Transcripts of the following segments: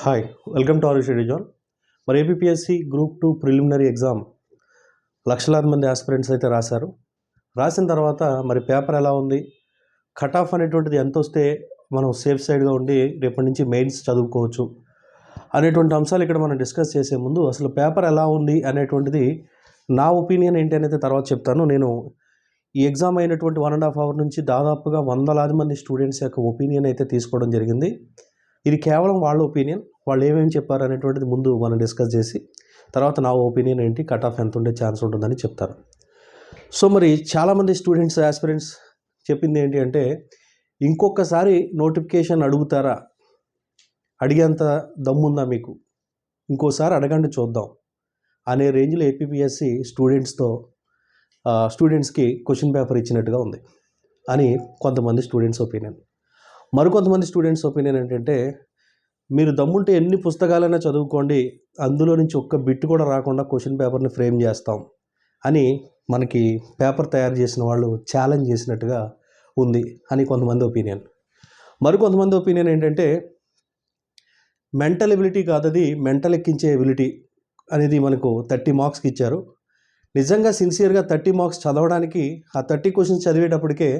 Hi welcome to our schedule మరి APSC group two preliminary exam లక్షలాది మంది aspirants అయితే రాశారు. రాసిన తర్వాత మరి పేపర్ ఎలా ఉంది? కట్ ఆఫ్ అనేటువంటిది ఎంత వస్తే మనం సేఫ్ సైడ్గా ఉండి రేపటి నుంచి మెయిన్స్ చదువుకోవచ్చు? అనేటువంటి అంశాలు ఇక్కడ మనం డిస్కస్ చేసే ముందు అసలు పేపర్ ఎలా ఉంది అనేటువంటిది నా ఒపీనియన్ ఏంటి అనేది తర్వాత చెప్తాను. నేను ఈ ఎగ్జామ్ అయినటువంటి వన్ అండ్ హాఫ్ అవర్ నుంచి దాదాపుగా వందలాది మంది స్టూడెంట్స్ యొక్క ఒపీనియన్ అయితే తీసుకోవడం జరిగింది. ఇది కేవలం వాళ్ళ ఒపీనియన్ వాళ్ళు ఏమేమి చెప్పారు అనేటువంటిది ముందు మనం డిస్కస్ చేసి తర్వాత నా ఒపీనియన్ ఏంటి కట్ ఆఫ్ ఎంత ఉండే ఛాన్స్ ఉంటుందని చెప్తాను. సో మరి చాలామంది స్టూడెంట్స్ ఆస్పిరెంట్స్ చెప్పింది ఏంటి అంటే ఇంకొకసారి నోటిఫికేషన్ అడుగుతారా? అడిగేంత దమ్ముందా మీకు? ఇంకోసారి అడగండి చూద్దాం అనే రేంజ్లో ఏపీఎస్సి స్టూడెంట్స్తో స్టూడెంట్స్కి క్వశ్చన్ పేపర్ ఇచ్చినట్టుగా ఉంది అని కొంతమంది స్టూడెంట్స్ ఒపీనియన్. మరికొంతమంది స్టూడెంట్స్ ఒపీనియన్ ఏంటంటే మీరు దమ్ముంటే ఎన్ని పుస్తకాలైనా చదువుకోండి అందులో నుంచి ఒక్క బిట్ కూడా రాకుండా క్వశ్చన్ పేపర్ని ఫ్రేమ్ చేస్తాం అని మనకి పేపర్ తయారు చేసిన వాళ్ళు ఛాలెంజ్ చేసినట్టుగా ఉంది అని కొంతమంది ఒపీనియన్. మరికొంతమంది ఒపీనియన్ ఏంటంటే మెంటల్ ఎబిలిటీ కాదది మెంటల్ ఎక్కించే ఎబిలిటీ అనేది మనకు థర్టీ మార్క్స్కి ఇచ్చారు. నిజంగా సిన్సియర్గా థర్టీ మార్క్స్ చదవడానికి ఆ థర్టీ క్వశ్చన్స్ చదివేటప్పటికే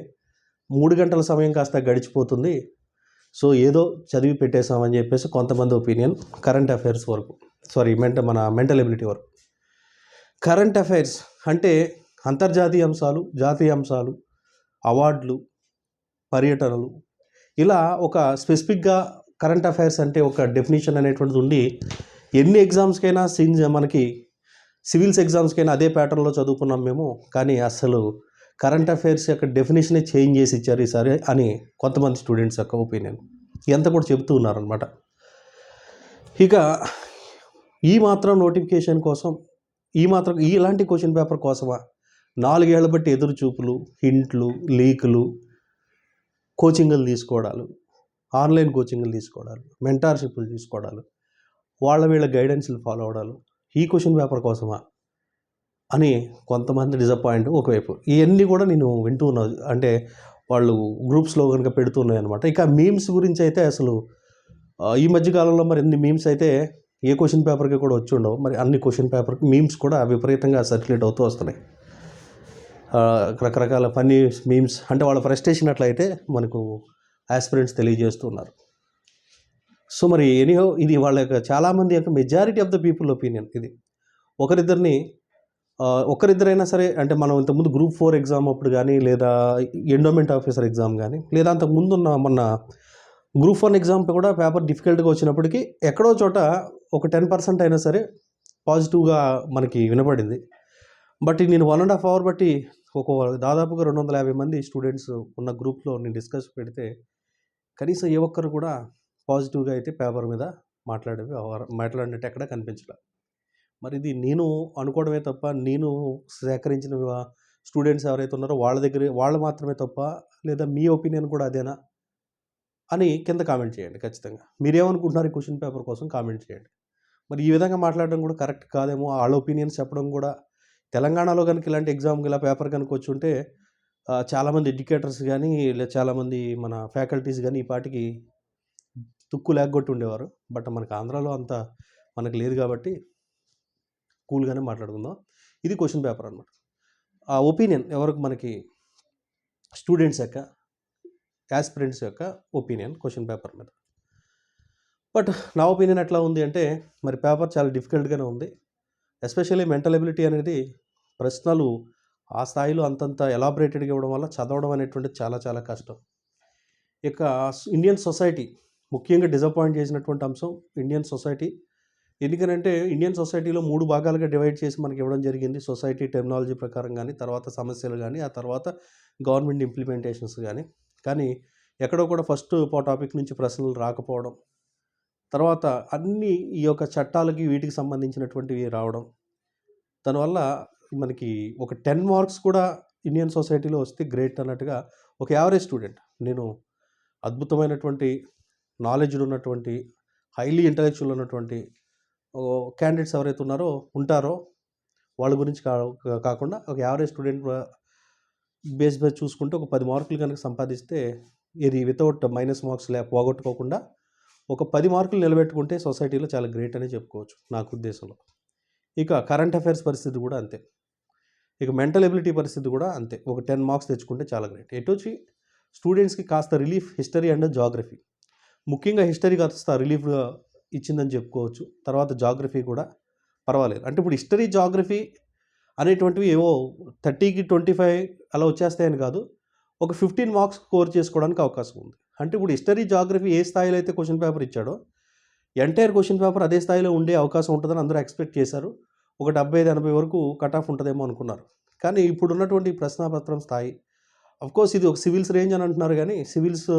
మూడు గంటల సమయం కాస్త గడిచిపోతుంది. సో ఏదో చదివి పెట్టేసామని చెప్పేసి కొంతమంది ఒపీనియన్ కరెంట్ అఫైర్స్ వరకు సారీ మెంట మన మెంటల్ ఎబిలిటీ వరకు. కరెంట్ అఫైర్స్ అంటే అంతర్జాతీయ అంశాలు జాతీయ అంశాలు అవార్డులు పర్యటనలు. ఇలా ఒక స్పెసిఫిక్గా కరెంట్ అఫైర్స్ అంటే ఒక డెఫినేషన్ అనేటువంటిది ఉండి ఎన్ని ఎగ్జామ్స్కైనా సీన్స్ మనకి సివిల్స్ ఎగ్జామ్స్కైనా అదే ప్యాటర్న్లో చదువుకున్నాం మేము కానీ అసలు కరెంట్ అఫైర్స్ యొక్క డెఫినేషనే చేంజ్ చేసి ఇచ్చారు ఈసారి అని కొంతమంది స్టూడెంట్స్ యొక్క ఒపీనియన్. ఎంత కూడా చెబుతూ ఉన్నారనమాట ఇక ఈ మాత్రం నోటిఫికేషన్ కోసం ఈ మాత్రం ఇలాంటి క్వశ్చన్ పేపర్ కోసమా? నాలుగేళ్ళ బట్టి ఎదురు చూపులు హింట్లు లీకులు కోచింగ్లు తీసుకోవడాలు ఆన్లైన్ కోచింగ్లు తీసుకోవడాలు మెంటార్షిప్లు తీసుకోవడాలు వాళ్ళ వీళ్ళ గైడెన్స్లు ఫాలో అవడాలు ఈ క్వశ్చన్ పేపర్ కోసమా? అని కొంతమంది డిసప్పాయింట్ ఒకవైపు. ఇవన్నీ కూడా నేను వింటూ ఉన్నా. అంటే వాళ్ళు గ్రూప్స్లో కనుక పెడుతున్నాయి అనమాట ఇక మీమ్స్ గురించి అయితే అసలు ఈ మధ్య కాలంలో మరి ఎన్ని మీమ్స్ అయితే ఏ క్వశ్చన్ పేపర్కి కూడా వచ్చి ఉండవు. మరి అన్ని క్వశ్చన్ పేపర్ మీమ్స్ కూడా విపరీతంగా సర్క్యులేట్ అవుతూ వస్తున్నాయి. రకరకాల ఫన్నీ మీమ్స్ అంటే వాళ్ళ ఫ్రస్ట్రేషన్ అట్లయితే మనకు ఆస్పిరెంట్స్ తెలియజేస్తున్నారు సో మరి ఎనీహో ఇది వాళ్ళ యొక్క చాలామంది యొక్క majority of the people opinion ఇది. ఒకరిద్దరిని ఒకరిద్దరైనా సరే అంటే మనం ఇంతకుముందు గ్రూప్ ఫోర్ ఎగ్జామ్ అప్పుడు కానీ లేదా ఎండోమెంట్ ఆఫీసర్ ఎగ్జామ్ కానీ లేదా అంతకుముందు ఉన్న మొన్న గ్రూప్ వన్ ఎగ్జామ్ కూడా పేపర్ డిఫికల్ట్గా వచ్చినప్పటికీ ఎక్కడో చోట ఒక టెన్ పర్సెంట్ అయినా సరే పాజిటివ్గా మనకి వినపడింది. బట్ నేను వన్ అండ్ హాఫ్ అవర్ బట్టి ఒక దాదాపుగా రెండు వందల యాభై మంది స్టూడెంట్స్ ఉన్న గ్రూప్లో నేను డిస్కస్ పెడితే కనీసం ఏ ఒక్కరు కూడా పాజిటివ్గా అయితే పేపర్ మీద మాట్లాడేవి మాట్లాడినట్టు ఎక్కడ కనిపించలేదు మరి ఇది నేను అనుకోవడమే తప్ప నేను సేకరించిన స్టూడెంట్స్ ఎవరైతే ఉన్నారో వాళ్ళ దగ్గర వాళ్ళు మాత్రమే తప్ప లేదా మీ ఒపీనియన్ కూడా అదేనా అని కింద కామెంట్ చేయండి ఖచ్చితంగా. మీరేమనుకుంటున్నారు ఈ క్వశ్చన్ పేపర్ కోసం కామెంట్ చేయండి. మరి ఈ విధంగా మాట్లాడడం కూడా కరెక్ట్ కాదేమో వాళ్ళ ఒపీనియన్స్ చెప్పడం కూడా తెలంగాణలో కనుక ఇలాంటి ఎగ్జామ్కి ఇలా పేపర్ కనుక వచ్చి ఉంటే చాలామంది ఎడ్యుకేటర్స్ కానీ లేదా చాలామంది మన ఫ్యాకల్టీస్ కానీ ఈ పాటికి తుక్కు లేకొట్టి ఉండేవారు బట్ మనకు ఆంధ్రాలో అంత మనకు లేదు కాబట్టి కూల్గానే మాట్లాడుకుందాం. ఇది క్వశ్చన్ పేపర్ అనమాట ఆ ఒపీనియన్ ఎవరికి మనకి స్టూడెంట్స్ యొక్క యాస్పిరెంట్స్ యొక్క ఒపీనియన్ క్వశ్చన్ పేపర్ మీద. బట్ నా ఒపీనియన్ ఎట్లా ఉంది అంటే మరి పేపర్ చాలా డిఫికల్ట్గానే ఉంది. ఎస్పెషల్లీ మెంటల్ ఎబిలిటీ అనేది ప్రశ్నలు ఆ స్థాయిలో అంతంత ఎలాబరేటెడ్గా ఇవ్వడం వల్ల చదవడం అనేటువంటిది చాలా చాలా కష్టం. ఇక ఇండియన్ సొసైటీ ముఖ్యంగా డిసప్పాయింట్ చేసినటువంటి అంశం ఇండియన్ సొసైటీ ఎందుకనంటే ఇండియన్ సొసైటీలో మూడు భాగాలుగా డివైడ్ చేసి మనకి ఇవ్వడం జరిగింది. సొసైటీ టెక్నాలజీ ప్రకారం కానీ తర్వాత సమస్యలు కానీ ఆ తర్వాత గవర్నమెంట్ ఇంప్లిమెంటేషన్స్ కానీ కానీ ఎక్కడో కూడా ఫస్ట్ టాపిక్ నుంచి ప్రశ్నలు రాకపోవడం తర్వాత అన్ని ఈ యొక్క చట్టాలకి వీటికి సంబంధించినటువంటివి రావడం. దానివల్ల మనకి ఒక టెన్ మార్క్స్ కూడా ఇండియన్ సొసైటీలో వస్తే గ్రేట్ అన్నట్టుగా ఒక యావరేజ్ స్టూడెంట్ నేను అద్భుతమైనటువంటి నాలెడ్జ్ ఉన్నటువంటి హైలీ ఇంటలెక్చువల్ ఉన్నటువంటి క్యాండిడేట్స్ ఎవరైతే ఉన్నారో ఉంటారో వాళ్ళ గురించి కా- కాకుండా ఒక యావరేజ్ స్టూడెంట్ బేస్ మీద చూసుకుంటే ఒక పది మార్కులు కనుక సంపాదిస్తే ఇది వితౌట్ మైనస్ మార్క్స్ లే పోగొట్టుకోకుండా ఒక పది మార్కులు నిలబెట్టుకుంటే సొసైటీలో చాలా గ్రేట్ అని చెప్పుకోవచ్చు నాకు ఉద్దేశంలో. ఇక కరెంట్ అఫైర్స్ పరిస్థితి కూడా అంతే. ఇక మెంటల్ ఎబిలిటీ పరిస్థితి కూడా అంతే. ఒక టెన్ మార్క్స్ తెచ్చుకుంటే చాలా గ్రేట్ ఎటు వచ్చి స్టూడెంట్స్కి కాస్త రిలీఫ్ హిస్టరీ అండ్ జాగ్రఫీ ముఖ్యంగా హిస్టరీ కాస్త రిలీఫ్ ఇచ్చిందని చెప్పుకోవచ్చు. తర్వాత జాగ్రఫీ కూడా పర్వాలేదు. అంటే ఇప్పుడు హిస్టరీ జాగ్రఫీ అనేటువంటివి ఏవో థర్టీకి ట్వంటీ ఫైవ్ అలా వచ్చేస్తాయని కాదు. ఒక ఫిఫ్టీన్ మార్క్స్ స్కోర్ చేసుకోవడానికి అవకాశం ఉంది. అంటే ఇప్పుడు హిస్టరీ జాగ్రఫీ ఏ స్థాయిలో అయితే క్వశ్చన్ పేపర్ ఇచ్చాడో ఎంటైర్ క్వశ్చన్ పేపర్ అదే స్థాయిలో ఉండే అవకాశం ఉంటుందని అందరూ ఎక్స్పెక్ట్ చేశారు. ఒక డెబ్బై ఐదు ఎనభై వరకు కట్ ఆఫ్ ఉంటుందేమో అనుకున్నారు. కానీ ఇప్పుడు ఉన్నటువంటి ప్రశ్నాపత్రం స్థాయి కోర్స్ ఇది ఒక సివిల్స్ రేంజ్ అని అంటున్నారు కానీ సివిల్స్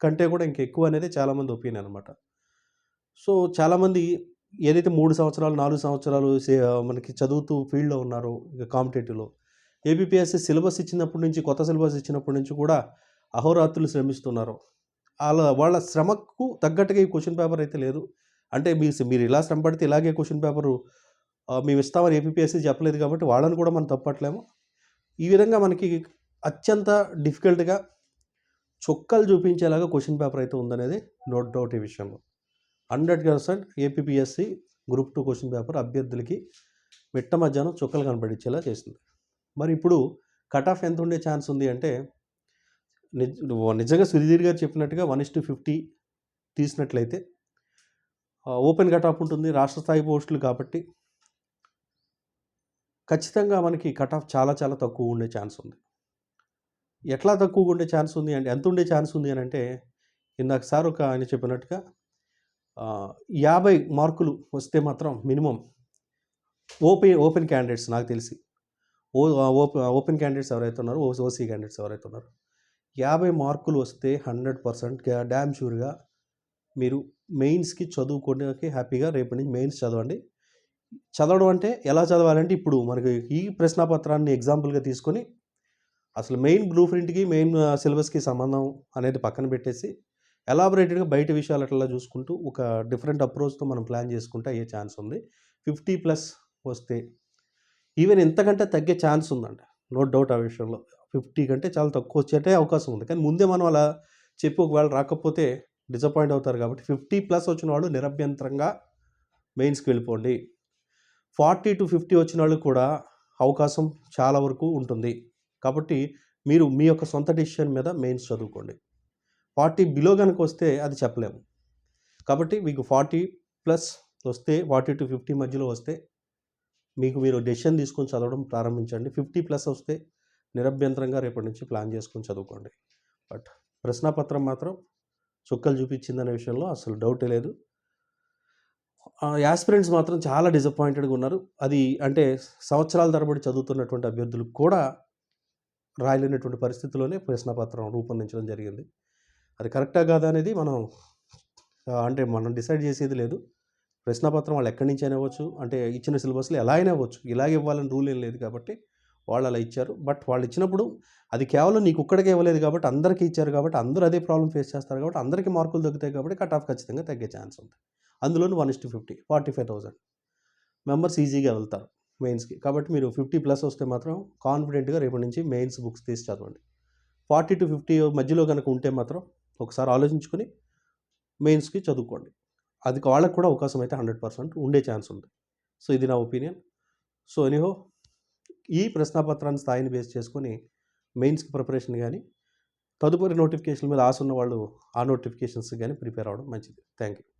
కంటే కూడా ఇంకెక్కువ అనేది చాలామంది ఒపీనియన్ అనమాట సో చాలామంది ఏదైతే మూడు సంవత్సరాలు నాలుగు సంవత్సరాలు సే- మనకి చదువుతూ ఫీల్డ్లో ఉన్నారో ఇక కాంపిటేటివ్లో ఏబిపిఎస్సి సిలబస్ ఇచ్చినప్పటి నుంచి కొత్త సిలబస్ ఇచ్చినప్పటి నుంచి కూడా అహోరాత్రులు శ్రమిస్తున్నారు. వాళ్ళ వాళ్ళ శ్రమకు తగ్గట్టుగా ఈ క్వశ్చన్ పేపర్ అయితే లేదు. అంటే మీ మీరు ఇలా శ్రమ పడితే ఇలాగే క్వశ్చన్ పేపరు మేము ఇస్తామని ఏపీఎస్సీ చెప్పలేదు కాబట్టి వాళ్ళని కూడా మనం తప్పట్లేము. ఈ విధంగా మనకి అత్యంత డిఫికల్ట్గా చొక్కలు చూపించేలాగా క్వశ్చన్ పేపర్ అయితే ఉందనేది నోట్ డౌట్ ఈ విషయంలో. Hundred percent APPSC group two question paper అభ్యర్థులకి మిట్ట మధ్యాహ్నం చుక్కలు కనపడించేలా చేసింది. మరి ఇప్పుడు కట్ ఆఫ్ ఎంత ఉండే ఛాన్స్ ఉంది అంటే నిజ నిజంగా సుధీర్ గారు చెప్పినట్టుగా వన్ ఇస్ టు ఫిఫ్టీ తీసినట్లయితే ఓపెన్ కట్ ఆఫ్ ఉంటుంది రాష్ట్ర స్థాయి పోస్టులు కాబట్టి ఖచ్చితంగా మనకి కట్ ఆఫ్ చాలా చాలా తక్కువ ఉండే ఛాన్స్ ఉంది. ఎట్లా తక్కువగా ఉండే ఛాన్స్ ఉంది అంటే ఎంత ఉండే ఛాన్స్ ఉంది అని అంటే ఇందాక సార్ ఒక ఆయన చెప్పినట్టుగా యాభై మార్కులు వస్తే మాత్రం మినిమం ఓపెన్ ఓపెన్ క్యాండిడేట్స్ నాకు తెలిసి. ఓ ఓపెన్ ఓపెన్ క్యాండిడేట్స్ ఎవరైతే ఉన్నారో ఓ ఓసీ క్యాండిడేట్స్ ఎవరైతే ఉన్నారో యాభై మార్కులు వస్తే హండ్రెడ్ పర్సెంట్ డ్యామ్ షూర్గా మీరు మెయిన్స్కి చదువుకోవడానికి హ్యాపీగా రేపటి నుంచి మెయిన్స్ చదవండి. చదవడం అంటే ఎలా చదవాలంటే ఇప్పుడు మనకి ఈ ప్రశ్నాపత్రాన్ని ఎగ్జాంపుల్గా తీసుకొని అసలు మెయిన్ బ్లూ ప్రింట్కి మెయిన్ సిలబస్కి సంబంధం అనేది పక్కన పెట్టేసి ఎలాబరేటెడ్గా బయట విషయాలు అట్లా చూసుకుంటూ ఒక డిఫరెంట్ అప్రోచ్తో మనం ప్లాన్ చేసుకుంటే అయ్యే ఛాన్స్ ఉంది. ఫిఫ్టీ ప్లస్ వస్తే ఈవెన్ ఎంతకంటే తగ్గే ఛాన్స్ ఉందండి నో డౌట్ ఆ విషయంలో. ఫిఫ్టీ కంటే చాలా తక్కువ వచ్చేటే అవకాశం ఉంది. కానీ ముందే మనం అలా చెప్పి ఒకవేళ రాకపోతే డిసప్పాయింట్ అవుతారు కాబట్టి ఫిఫ్టీ ప్లస్ వచ్చిన వాళ్ళు నిరభ్యంతరంగా మెయిన్స్కి వెళ్ళిపోండి. ఫార్టీ టు ఫిఫ్టీ వచ్చిన వాళ్ళు కూడా అవకాశం చాలా వరకు ఉంటుంది. కాబట్టి మీరు మీ యొక్క సొంత డిసిషన్ మీద మెయిన్స్ చదువుకోండి. ఫార్టీ బిలో కనుక వస్తే అది చెప్పలేము. కాబట్టి మీకు ఫార్టీ ప్లస్ వస్తే ఫార్టీ టు ఫిఫ్టీ మధ్యలో వస్తే మీకు మీరు డెసిషన్ తీసుకొని చదవడం ప్రారంభించండి. ఫిఫ్టీ ప్లస్ వస్తే నిరభ్యంతరంగా రేపటి నుంచి ప్లాన్ చేసుకొని చదువుకోండి. బట్ ప్రశ్నపత్రం మాత్రం చుక్కలు చూపించిందనే విషయంలో అసలు డౌటే లేదు. యాస్పిరెంట్స్ మాత్రం చాలా డిసప్పాయింటెడ్గా ఉన్నారు. అది అంటే సంవత్సరాల తరబడి చదువుతున్నటువంటి అభ్యర్థులు కూడా రాయలేనటువంటి పరిస్థితిలోనే ప్రశ్నపత్రం రూపొందించడం జరిగింది. అది కరెక్టా కాదా అనేది మనం అంటే మనం డిసైడ్ చేసేది లేదు. ప్రశ్నపత్రం వాళ్ళు ఎక్కడి నుంచి అయినా అవ్వచ్చు అంటే ఇచ్చిన సిలబస్లో ఎలా అయినా అవ్వచ్చు. ఇలాగే ఇవ్వాలని రూల్ ఏం లేదు కాబట్టి వాళ్ళు అలా ఇచ్చారు. బట్ వాళ్ళు ఇచ్చినప్పుడు అది కేవలం నీకు ఒక్కడికే ఇవ్వలేదు కాబట్టి అందరికీ ఇచ్చారు కాబట్టి అందరూ అదే ప్రాబ్లం ఫేస్ చేస్తారు కాబట్టి అందరికీ మార్కులు తగ్గుతాయి కాబట్టి కట్ ఆఫ్ ఖచ్చితంగా తగ్గే ఛాన్స్ ఉంది. అందులోనూ one is to fifty forty five thousand. Members ఈజీగా వెళ్తారు మెయిన్స్కి. కాబట్టి మీరు ఫిఫ్టీ ప్లస్ వస్తే మాత్రం కాన్ఫిడెంట్గా రేపటి నుంచి మెయిన్స్ బుక్స్ తీసి చదవండి. ఫార్టీ టు ఫిఫ్టీ మధ్యలో కనుక ఉంటే మాత్రం ఒకసారి ఆలోచించుకొని మెయిన్స్కి చదువుకోండి. అది వాళ్ళకి కూడా అవకాశం అయితే హండ్రెడ్ పర్సెంట్ ఉండే ఛాన్స్ ఉంది. సో ఇది నా ఒపీనియన్. సో ఎనీహో ఈ ప్రశ్నాపత్రాన్ని స్థాయిని బేస్ చేసుకొని మెయిన్స్కి ప్రిపరేషన్ కానీ తదుపరి నోటిఫికేషన్ మీద ఆశ ఉన్న వాళ్ళు ఆ నోటిఫికేషన్స్ కానీ ప్రిపేర్ అవ్వడం మంచిది. Thank you